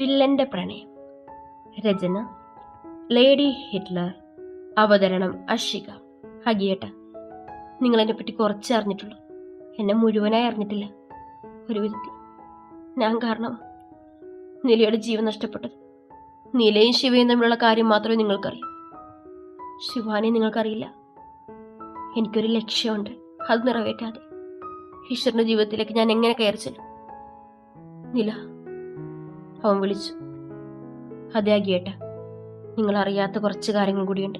വില്ലന്റെ പ്രണയം. രചന lady Hitler. അവതരണം അഷിക. ഹഗിയേട്ട നിങ്ങൾ എന്നെ പറ്റി കുറച്ച് അറിഞ്ഞിട്ടുള്ളൂ. എന്നെ മുഴുവനായി അറിഞ്ഞിട്ടില്ല. ഒരു വിധത്തിൽ. ഞാൻ കാരണം നിലയുടെ ജീവൻ നഷ്ടപ്പെട്ടത്. നിലയും ശിവയും തമ്മിലുള്ള കാര്യം മാത്രമേ നിങ്ങൾക്കറിയൂ. ശിവാനെ നിങ്ങൾക്കറിയില്ല. എനിക്കൊരു ലക്ഷ്യമുണ്ട്. അത് നിറവേറ്റാതെ. ഈശ്വരന്റെ ജീവിതത്തിലേക്ക് ഞാൻ എങ്ങനെ കയറി ചെല്ലും? നില അവൻ വിളിച്ചു. അതെ അഗിയേട്ട നിങ്ങൾ അറിയാത്ത കുറച്ച് കാര്യങ്ങൾ കൂടിയുണ്ട്.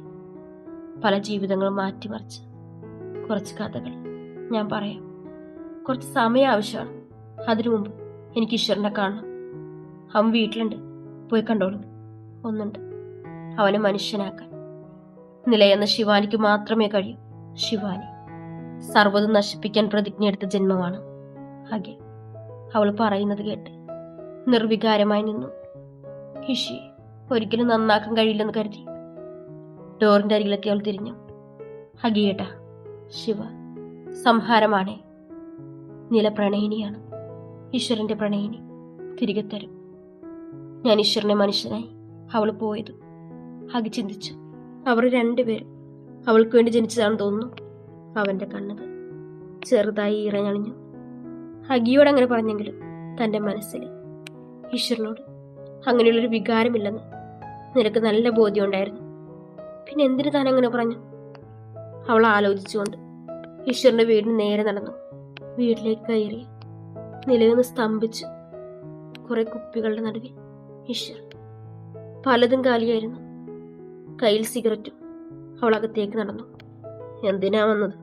പല ജീവിതങ്ങളും മാറ്റിമറിച്ച്. കുറച്ച് കഥകൾ ഞാൻ പറയാം. കുറച്ച് സമയം ആവശ്യമാണ്. അതിനു മുമ്പ് എനിക്ക് ഈശ്വരനെ കാണണം. അവൻ വീട്ടിലുണ്ട്. പോയി കണ്ടോളൂ. ഒന്നുണ്ട്. അവനെ മനുഷ്യനാക്കാൻ. നിലയെന്ന ശിവാനിക്ക് മാത്രമേ കഴിയൂ. ശിവാനി സർവതും നശിപ്പിക്കാൻ പ്രതിജ്ഞയെടുത്ത ജന്മമാണ് അകെ അവൾ പറയുന്നത് കേട്ട് നിർവികാരമായി നിന്നു. ഹിഷി ഒരിക്കലും നന്നാക്കാൻ കഴിയില്ലെന്ന് കരുതി. ഡോറിന്റെ അരികിലെത്തി അവൾ തിരിഞ്ഞു. ഹഗിയേട്ട ശിവ സംഹാരമാണ്. നില പ്രണയിനിയാണ്. ഈശ്വരന്റെ പ്രണയിനി തിരികെ തരും. ഞാൻ ഈശ്വരനെ മനുഷ്യനായി അവൾ പോയത് ഹഗി ചിന്തിച്ചു. അവർ രണ്ടുപേരും അവൾക്ക് വേണ്ടി ജനിച്ചതാണെന്ന് തോന്നുന്നു. അവന്റെ കണ്ണുകൾ ചെറുതായി ഇറഞ്ഞണിഞ്ഞു ഹഗിയോട് അങ്ങനെ പറഞ്ഞെങ്കിലും തന്റെ മനസ്സിൽ ഈശ്വരനോട്. അങ്ങനെയുള്ളൊരു വികാരമില്ലെന്ന് നിനക്ക് നല്ല ബോധ്യം ഉണ്ടായിരുന്നു പിന്നെ എന്തിനു താൻ അങ്ങനെ പറഞ്ഞു? അവൾ ആലോചിച്ചുകൊണ്ട് ഈശ്വരന്റെ വീടിന് നേരെ നടന്നു. വീട്ടിലേക്ക് കയറി നിലവിന്ന് സ്തംഭിച്ചു കുറെ കുപ്പികളുടെ നടുവിൽ ഈശ്വർ പലതും കാലിയായിരുന്നു. കയ്യിൽ സിഗരറ്റും അവൾ അകത്തേക്ക് നടന്നു. എന്തിനാ വന്നത്?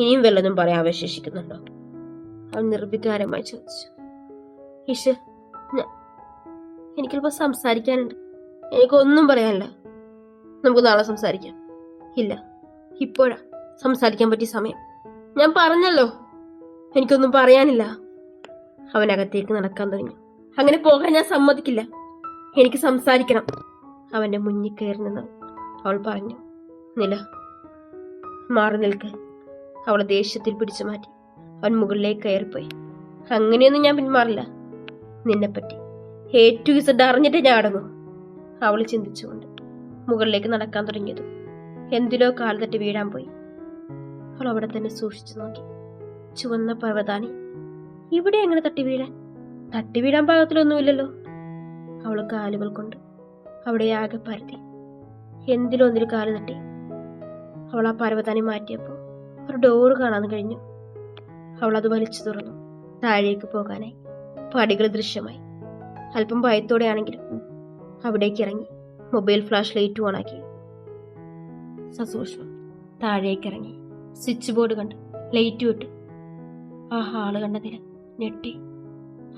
ഇനിയും വല്ലതും പറയാൻ അവശേഷിക്കുന്നുണ്ടോ? അവൻ നിർവികാരമായി ചോദിച്ചു. ഈശ്വർ ഞാൻ എനിക്കല്പം സംസാരിക്കാനുണ്ട്. എനിക്കൊന്നും പറയാനില്ല. നമുക്ക് നാളെ സംസാരിക്കാം. ഇല്ല. ഇപ്പോഴാ സംസാരിക്കാൻ പറ്റിയ സമയം. ഞാൻ പറഞ്ഞല്ലോ. എനിക്കൊന്നും പറയാനില്ല. അവനകത്തേക്ക് നടക്കാൻ തുടങ്ങി. അങ്ങനെ പോകാൻ ഞാൻ സമ്മതിക്കില്ല. എനിക്ക് സംസാരിക്കണം. അവന്റെ മുന്നിൽ കയറി നിന്ന് അവൾ പറഞ്ഞു നില മാറി നിൽക്ക്. അവളെ ദേഷ്യത്തിൽ പിടിച്ചു മാറ്റി. അവൻ മുകളിലേക്ക് കയറിപ്പോയി. അങ്ങനെയൊന്നും ഞാൻ പിന്മാറില്ല. നിന്നെപ്പറ്റി. ഏറ്റവും ഇസഡ് അറിഞ്ഞിട്ട് ഞാൻ അടങ്ങും. അവൾ ചിന്തിച്ചുകൊണ്ട് മുകളിലേക്ക് നടക്കാൻ തുടങ്ങിയതും എന്തിലോ കാൽ തട്ടി വീഴാൻ പോയി. അവൾ അവിടെ തന്നെ സൂക്ഷിച്ചു നോക്കി. ചുവന്ന പർവതാനി. ഇവിടെ എങ്ങനെ തട്ടി വീഴാൻ? തട്ടി വീഴാൻ പാകത്തിലൊന്നുമില്ലല്ലോ. അവൾ കാലുകൾ കൊണ്ട് അവിടെ ആകെ പരത്തി. എന്തിലൊന്നിൽ കാൽ തട്ടി. അവൾ ആ പർവതാനി മാറ്റിയപ്പോൾ ഒരു ഡോറ് കാണാൻ കഴിഞ്ഞു. അവൾ അത് വലിച്ചു തുറന്നു താഴേക്ക് പോകാനായി. പടികൾ ദൃശ്യമായി. അല്പം ഭയത്തോടെയാണെങ്കിലും അവിടേക്ക് ഇറങ്ങി. മൊബൈൽ ഫ്ലാഷ് ലൈറ്റ് ഓണാക്കി സസൂക്ഷ്മം താഴേക്ക് ഇറങ്ങി. സ്വിച്ച് ബോർഡ് കണ്ട് ലൈറ്റ് വിട്ടു. ആ ഹാൾ കണ്ടതിൽ ഞെട്ടി.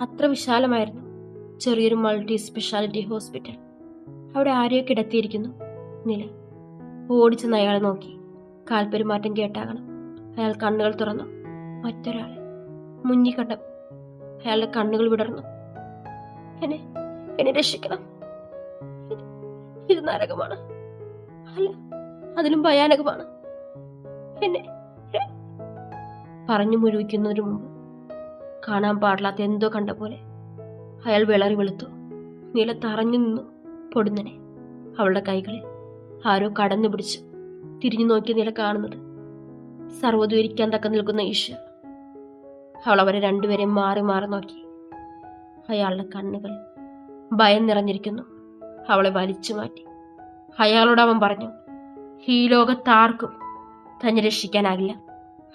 അത്ര വിശാലമായിരുന്നു. ചെറിയൊരു മൾട്ടി സ്പെഷ്യാലിറ്റി ഹോസ്പിറ്റൽ. അവിടെ ആരെയോ കിടത്തിയിരിക്കുന്നു. നില. ഓടിച്ചെന്ന് അയാളെ നോക്കി. കാൽപ്പെരുമാറ്റം കേട്ടാകണം. അയാൾ കണ്ണുകൾ തുറന്നു. മറ്റൊരാൾ മുന്നിൽ അയാളുടെ കണ്ണുകൾ വിടർന്നു. എന്നെ എന്നെ രക്ഷിക്കണം. ഇത് നരകമാണ്. അല്ല അതിലും ഭയാനകമാണ്. എന്നെ പറഞ്ഞു മുഴുവിക്കുന്നതിനു മുമ്പ് കാണാൻ പാടില്ലാത്ത എന്തോ കണ്ട പോലെ അയാൾ വിളറി വെളുത്തു. നില തറഞ്ഞു നിന്നു പൊടുന്നനെ. അവളുടെ കൈകളിൽ ആരോ കടന്നു പിടിച്ചു തിരിഞ്ഞു നോക്കിയ നില കാണുന്നത് സർവതുരിക്കാൻ തക്ക നിൽക്കുന്ന ഈശ്വർ അവൾ അവരെ രണ്ടുപേരെയും മാറി മാറി നോക്കി. അയാളുടെ കണ്ണുകൾ ഭയം നിറഞ്ഞിരിക്കുന്നു. അവളെ വലിച്ചു മാറ്റി. അയാളോട് അവൻ പറഞ്ഞു ഈ ലോകത്താർക്കും തന്നെ രക്ഷിക്കാനാകില്ല.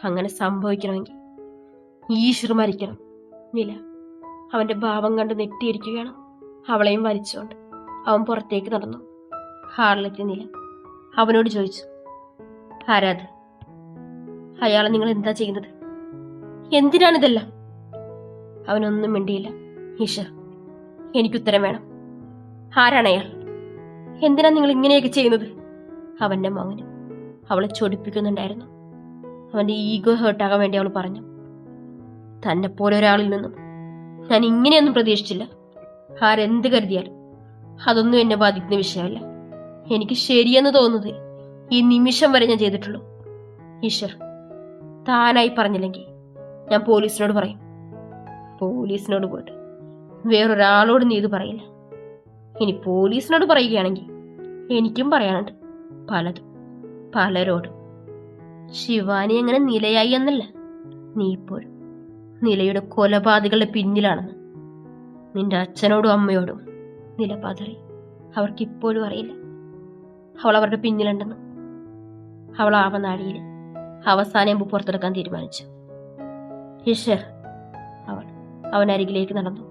അങ്ങനെ സംഭവിക്കണമെങ്കിൽ ഈശ്വർ മരിക്കണം. നില അവന്റെ ഭാവം കണ്ട് നെട്ടിയിരിക്കുകയാണ് അവളെയും വലിച്ചുകൊണ്ട് അവൻ പുറത്തേക്ക് നടന്നു. ഹാളിലെത്തിയ നില അവനോട് ചോദിച്ചു ആരാത് അയാൾ നിങ്ങൾ എന്താ ചെയ്യുന്നത്? എന്തിനാണിതെല്ലാം? അവനൊന്നും മിണ്ടിയില്ല. ഈശ്വർ എനിക്കുത്തരം വേണം. ആരാണ് അയാൾ? എന്തിനാ നിങ്ങൾ ഇങ്ങനെയൊക്കെ ചെയ്യുന്നത്? അവന്റെ മൗനം അവളെ ചൊടിപ്പിക്കുന്നുണ്ടായിരുന്നു. അവന്റെ ഈഗോ ഹേർട്ടാകാൻ വേണ്ടി അവൾ പറഞ്ഞു. തന്നെ പോലെ ഒരാളിൽ നിന്നും ഞാൻ ഇങ്ങനെയൊന്നും പ്രതീക്ഷിച്ചില്ല. ആരെന്ത് കരുതിയാലും അതൊന്നും എന്നെ ബാധിക്കുന്ന വിഷയമല്ല. എനിക്ക് ശരിയെന്ന് തോന്നുന്നത് ഈ നിമിഷം വരെ ഞാൻ ചെയ്തിട്ടുള്ളൂ. ഈശ്വർ താനായി പറഞ്ഞില്ലെങ്കിൽ ഞാൻ പോലീസിനോട് പറയും. പോലീസിനോട് പോയിട്ട്. വേറൊരാളോട് നീ ഇത് പറയില്ല. ഇനി പോലീസിനോട് പറയുകയാണെങ്കിൽ എനിക്കും പറയാനുണ്ട്. പലതും. പലരോടും. ശിവാനി അങ്ങനെ നിലയായി എന്നല്ല. നീ ഇപ്പോഴും നിലയുടെ കൊലപാതകളുടെ പിന്നിലാണെന്ന്. നിന്റെ അച്ഛനോടും അമ്മയോടും നില പതറി അവർക്ക് ഇപ്പോഴും അറിയില്ല. അവൾ അവരുടെ പിന്നിലുണ്ടെന്ന്. അവൾ ആവനാഴിയിൽ അവസാനം പുറത്തെടുക്കാൻ തീരുമാനിച്ചു. ഈശ്വർ അവൻ അരികിലേക്ക് നടന്നു.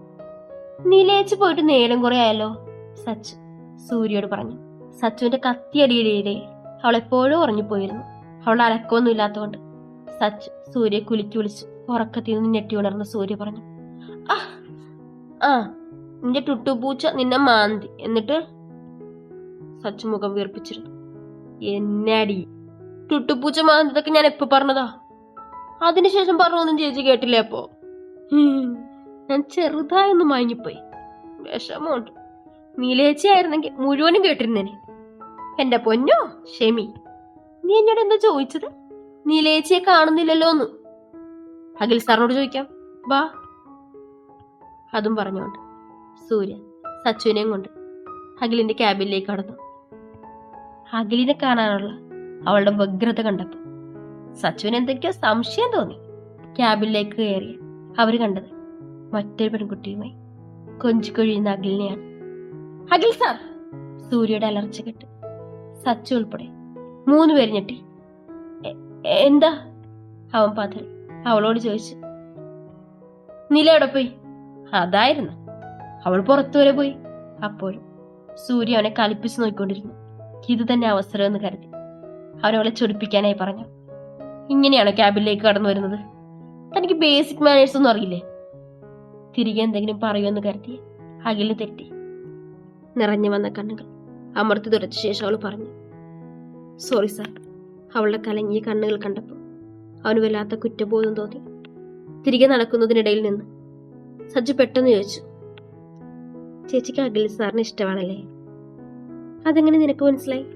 നിലയിച്ച് പോയിട്ട് നേരം കുറെ ആയല്ലോ സച്ചു സൂര്യയോട് പറഞ്ഞു. സച്ചുവിന്റെ കത്തിയടിയിലെ അവൾ എപ്പോഴും ഉറങ്ങിപ്പോയിരുന്നു. അവൾ അലക്കമൊന്നും ഇല്ലാത്തതുകൊണ്ട് സച്ചു സൂര്യ കുലുക്കി വിളിച്ചു ഉറക്കത്തിൽ നിന്ന് ഞെട്ടി ഉണർന്ന സൂര്യ പറഞ്ഞു ആ ആ നിന്റെ ടുട്ടുപൂച്ച നിന്നെ മാന്തി എന്നിട്ട് സച്ചു മുഖം വീർപ്പിച്ചിരുന്നു. എന്നടി ടുട്ടുപൂച്ച മാന്തതൊക്കെ ഞാൻ എപ്പോ പറഞ്ഞതാ? അതിനുശേഷം പറഞ്ഞൊന്നും ചേച്ചി കേട്ടില്ലേ അപ്പോ? ഞാൻ ചെറുതായൊന്ന് മയങ്ങിപ്പോയി. വിഷമമുണ്ട്. നീലേച്ചി ആയിരുന്നെങ്കിൽ മുഴുവനും കേട്ടിരുന്നേനെ. എന്റെ പൊന്നോ ഷെമി നീ എന്നോട് എന്താ ചോദിച്ചത്? നീലേച്ചിയെ കാണുന്നില്ലല്ലോ എന്ന് അഖിൽ സാറിനോട് ചോദിക്കാം. വാ. അതും പറഞ്ഞോണ്ട് സൂര്യ സച്ചുവിനെയും കൊണ്ട് അഖിലിന്റെ ക്യാബിനിലേക്ക് കടന്നു. അഖിലിനെ കാണാനുള്ള അവളുടെ വ്യഗ്രത കണ്ടപ്പോൾ സച്ചുവിന് എന്തൊക്കെയോ സംശയം തോന്നി. ക്യാബിനിലേക്ക് കയറി അവർ കണ്ടത് മറ്റൊരു പെൺകുട്ടിയുമായി കൊഞ്ചിക്കൊഴിയുന്ന അഖിലിനെയാണ്. അഖിൽ സാർ! സൂര്യയുടെ അലർച്ച കെട്ട് സച്ചു ഉൾപ്പെടെ മൂന്ന് പേര് ഞെട്ടി. എന്താ? അവൻ പതറി അവളോട് ചോദിച്ചു. നില എവിടെ പോയി? അതായിരുന്നു. അവൾ പുറത്തു വരെ പോയി. അപ്പോഴും സൂര്യ അവനെ കളിപ്പിച്ചു നോക്കിക്കൊണ്ടിരുന്നു. ഇത് തന്നെ അവസരമെന്ന് കരുതി. അവനവളെ ചൊടിപ്പിക്കാനായി പറഞ്ഞു. ഇങ്ങനെയാണോ ക്യാബിനിലേക്ക് കടന്നു വരുന്നത്. തനിക്ക് ബേസിക് മാനേഴ്സ് ഒന്നും അറിയില്ലേ? തിരികെ എന്തെങ്കിലും പറയുമെന്ന് കരുതി അഖിലിന് തെറ്റി. നിറഞ്ഞു വന്ന കണ്ണുകൾ അമർത്തി തുടച്ച ശേഷം അവൾ പറഞ്ഞു സോറി സാർ അവളുടെ കലങ്ങിയ കണ്ണുകൾ കണ്ടപ്പോൾ അവന് വല്ലാത്ത കുറ്റബോധം തോന്നി. തിരികെ നടക്കുന്നതിനിടയിൽ നിന്ന് സജ്ജു പെട്ടെന്ന് ചോദിച്ചു ചേച്ചിക്ക് അഖിൽ സാറിന് ഇഷ്ടമാണല്ലേ? അതെങ്ങനെ നിനക്ക് മനസ്സിലായി?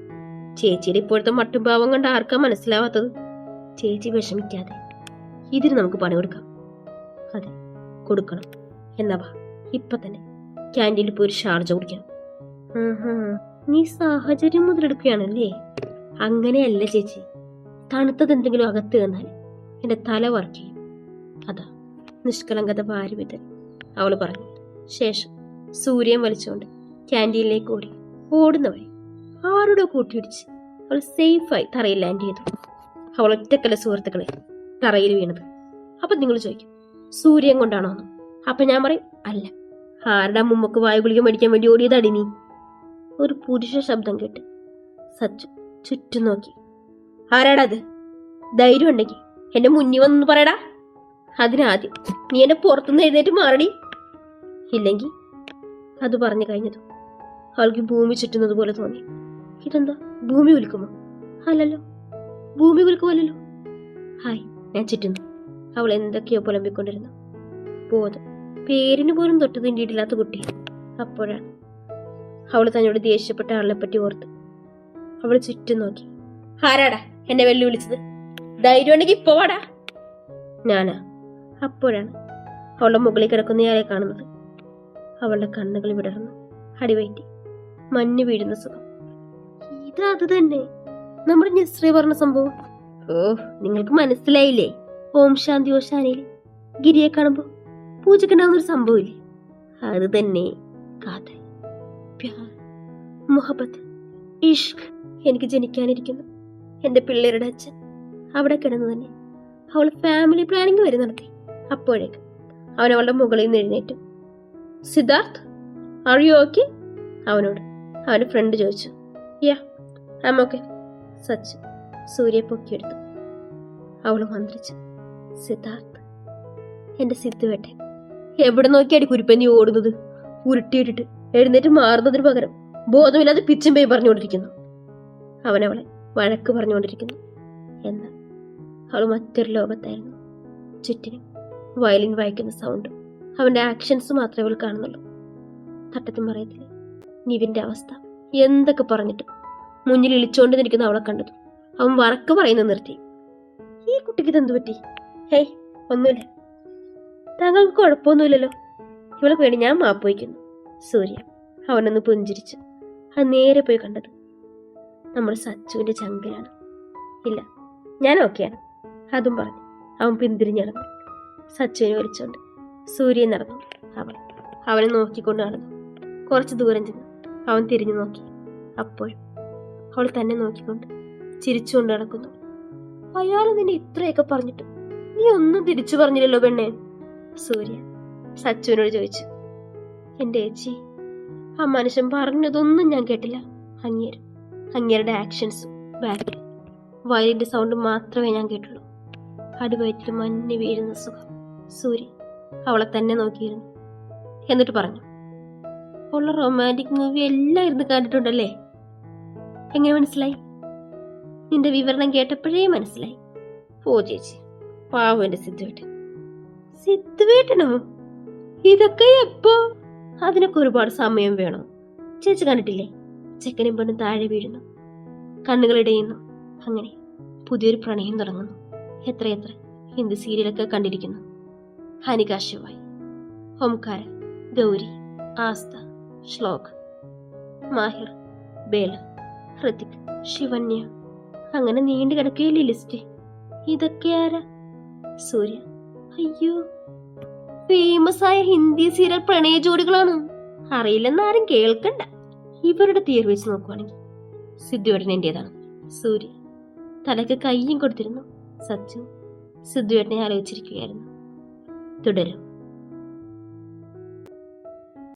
ചേച്ചിയുടെ ഇപ്പോഴത്തെ മട്ടുഭാവം കണ്ട് ആർക്കാ മനസ്സിലാവാത്തത്? ചേച്ചി വിഷമിക്കാതെ ഇതിന് നമുക്ക് പണി കൊടുക്കാം. അതെ കൊടുക്കണം. എന്നാ വാ ഇപ്പൊ തന്നെ. ക്യാന്റീനിൽ പോയി ഒരു ഷാർജ കുടിക്കണം. നീ സാഹചര്യം മുതലെടുക്കുകയാണല്ലേ? അങ്ങനെയല്ല ചേച്ചി. തണുത്തത് എന്തെങ്കിലും അകത്ത് വന്നാൽ എന്റെ തല വർക്ക് ചെയ്യും. അതാ നിഷ്കളങ്കത ഭാര്യ അവൾ പറഞ്ഞു. ശേഷം സൂര്യൻ വലിച്ചുകൊണ്ട് ക്യാന്റീനിലേക്ക് ഓടി ഓടുന്ന വഴി ആരുടെ കൂട്ടിയിടിച്ച് അവൾ സേഫായി തറയിൽ ലാൻഡ് ചെയ്തു. അവൾ ഒറ്റക്കല സുഹൃത്തുക്കളെ? തറയിൽ വീണത്. അപ്പൊ നിങ്ങൾ ചോദിക്കും സൂര്യൻ കൊണ്ടാണോ അപ്പൊ ഞാൻ പറയും അല്ല. ആരുടെ മുമ്പക്ക് വായു ഗുളിക മേടിക്കാൻ വേണ്ടി ഓടിയതടി നീ? ഒരു പുരുഷ ശബ്ദം കേട്ട് സച്ചു ചുറ്റും നോക്കി. ആരാടാ അത്? ധൈര്യം ഉണ്ടെങ്കിൽ എന്റെ മുന്നിൽ വന്നു പറയടാ. അതിനാദ്യം നീ എന്നെ പുറത്തുനിന്ന് എഴുന്നേറ്റ് മാറടി. ഇല്ലെങ്കിൽ അത് പറഞ്ഞു കഴിഞ്ഞതും അവൾക്ക് ഭൂമി ചുറ്റുന്നത് പോലെ തോന്നി. ഇതെന്താ? ഭൂമി ഒലിക്കുമോ അല്ലല്ലോ. ഭൂമി കുലുക്കുമല്ലോ ഹായ് ഞാൻ ചുറ്റുന്നു അവൾ എന്തൊക്കെയോ പുലമ്പിക്കൊണ്ടിരുന്നു. ബോധം. പേരിന് പോലും തൊട്ട് തിണ്ടിയിട്ടില്ലാത്ത കുട്ടി. അപ്പോഴാണ് അവൾ തന്നോട് ദേഷ്യപ്പെട്ട ആളിനെ പറ്റി ഓർത്ത്. അവൾ ചുറ്റും നോക്കി. ആരാടാ എന്നെ വെല്ലുവിളിച്ചത്? ധൈര്യം ഉണ്ടെങ്കിൽ ഇപ്പൊ ഞാനാ. അപ്പോഴാണ് അവളുടെ മുകളിൽ കിടക്കുന്നയാളെ കാണുന്നത്. അവളുടെ കണ്ണുകൾ വിടർന്നു. അടിവയറ്റി. മഞ്ഞ് വീഴുന്ന സുഖം. ഇത് അത് തന്നെ. നമ്മുടെ നിശ്രയ പറഞ്ഞ സംഭവം? ഓ നിങ്ങൾക്ക് മനസ്സിലായില്ലേ? ഓം ശാന്തി ഓ ശാനയിൽ ഗിരിയെ കാണുമ്പോ പൂജക്കുണ്ടാവുന്ന ഒരു സംഭവമില്ലേ? അത് തന്നെ പ്യാർ മുഹബത്ത്. ഇഷ്ക് എനിക്ക് ജനിക്കാനിരിക്കുന്നു. എന്റെ പിള്ളേരുടെ അച്ഛൻ അവിടെ കിടന്നു തന്നെ അവൾ ഫാമിലി പ്ലാനിങ് വരെ നടത്തി. അപ്പോഴേക്ക് അവൻ അവളുടെ മുകളിൽ നിന്ന് എഴുന്നേറ്റു. സിദ്ധാർത്ഥ് ആർ ഓക്കെ അവനോട്. അവന്റെ ഫ്രണ്ട് ചോദിച്ചു. Yeah I'm okay such. Surya പൊക്കിയെടുത്തു. അവൾ മന്ത്രിച്ചു സിദ്ധാർത്ഥ് എന്റെ സിദ്ധുവേട്ടെ എവിടെ നോക്കിയാടി കുരുപ്പനി ഓടുന്നത്? ഉരുട്ടിയിട്ടിട്ട് എഴുന്നേറ്റ് മാറുന്നതിന് പകരം ബോധമില്ലാതെ പിച്ചും പേ പറഞ്ഞുകൊണ്ടിരിക്കുന്നു. അവനവളെ വഴക്ക് പറഞ്ഞുകൊണ്ടിരിക്കുന്നു. എന്നാൽ അവൾ മറ്റൊരു ലോകത്തായിരുന്നു. ചുറ്റിനും വയലിൻ വായിക്കുന്ന സൗണ്ടും അവന്റെ ആക്ഷൻസ് മാത്രമേ അവൾ കാണുന്നുള്ളൂ. തട്ടത്തും പറയത്തില്ല നിവിന്റെ അവസ്ഥ എന്തൊക്കെ പറഞ്ഞിട്ടും മുന്നിൽ ഇളിച്ചോണ്ട് നിൽക്കുന്ന അവളെ കണ്ടത് അവൻ വറക്ക് പറയുന്നത് നിർത്തി. ഈ കുട്ടിക്ക് ഇതെന്തു പറ്റി? ഹേയ് ഒന്നുമില്ല. താങ്കൾക്ക് കുഴപ്പമൊന്നുമില്ലല്ലോ. ഇവൾക്ക് പേടി ഞാൻ മാപ്പോയിക്കുന്നു സൂര്യ അവനൊന്ന് പുഞ്ചിരിച്ചു. അത് നേരെ പോയി കണ്ടത് നമ്മൾ സച്ചുവിന്റെ ചങ്കിലാണ്. ഇല്ല ഞാൻ ഓക്കെയാണ്. അതും പറഞ്ഞു. അവൻ പിന്തിരിഞ്ഞ് സച്ചുവിനെ വലിച്ചോണ്ട് സൂര്യൻ നടന്നു. അവൾ അവനെ നോക്കിക്കൊണ്ട് നടന്നു. കുറച്ച് ദൂരം ചെന്നു. അവൻ തിരിഞ്ഞു നോക്കി. അപ്പോഴും അവൾ തന്നെ നോക്കിക്കൊണ്ട് ചിരിച്ചുകൊണ്ട് നടക്കുന്നു. അയാൾ നിന്നെ ഇത്രയൊക്കെ പറഞ്ഞിട്ട് നീ ഒന്നും തിരിച്ചു പറഞ്ഞില്ലല്ലോ പെണ്ണേ? സൂര്യ സച്ചുവിനോട് ചോദിച്ചു. എന്റെ ഏച്ചി ആ മനുഷ്യൻ പറഞ്ഞതൊന്നും ഞാൻ കേട്ടില്ല. അങ്ങേര് അങ്ങേരുടെ ആക്ഷൻസും ബാക്കിൽ വയലിന്റെ സൗണ്ട് മാത്രമേ ഞാൻ കേട്ടുള്ളൂ. അടിവയറ്റിൽ മഞ്ഞ് വീഴുന്ന സുഖം. സൂര്യ അവളെ തന്നെ നോക്കിയിരുന്നു. എന്നിട്ട് പറഞ്ഞു ഉള്ള റൊമാന്റിക് മൂവി എല്ലാം ഇരുന്ന് കണ്ടിട്ടുണ്ടല്ലേ? എങ്ങനെ മനസ്സിലായി? നിന്റെ വിവരണം കേട്ടപ്പോഴേ മനസ്സിലായി. ഓ ചേച്ചി പാവം എന്റെ സിദ്ധുവേട്ടൻ. സിദ്ധുവേട്ടനോ? ഇതൊക്കെ എപ്പോ? അതിനൊക്കെ ഒരുപാട് സമയം വേണോ. ചേച്ചി കണ്ടിട്ടില്ലേ? ചെക്കനും പെണ്ണും താഴെ വീഴുന്നു. കണ്ണുകൾ ഇടയുന്നു. അങ്ങനെ പുതിയൊരു പ്രണയം തുടങ്ങുന്നു. എത്രയെത്ര ഹിന്ദി സീരിയലൊക്കെ കണ്ടിരിക്കുന്നു. ഹനിക ശിവായ് ഓംകാര ഗൗരി ആസ്ത ശ്ലോക് മാഹിർ ബേല. ഹൃതിക് ശിവന്യ. അങ്ങനെ നീണ്ടു കിടക്കുകയില്ലേ ലിസ്റ്റ് ഇതൊക്കെ ആരാ? സൂര്യ. അയ്യോ. ഫേമസ് ആയ ഹിന്ദി സീരിയൽ പ്രണയ ജോഡികളാണ്. അറിയില്ലെന്ന് ആരും കേൾക്കണ്ട. ഇവരുടെ തീർ വെച്ച് നോക്കുവാണെങ്കിൽ സിദ്ധുവേട്ടൻ എന്റേതാണ്? സൂര്യ. തലക്ക് കയ്യും കൊടുത്തിരുന്നു. സച്ചു. സിദ്ധുവേട്ടനെ ആലോചിച്ചിരിക്കുകയായിരുന്നു. തുടരും.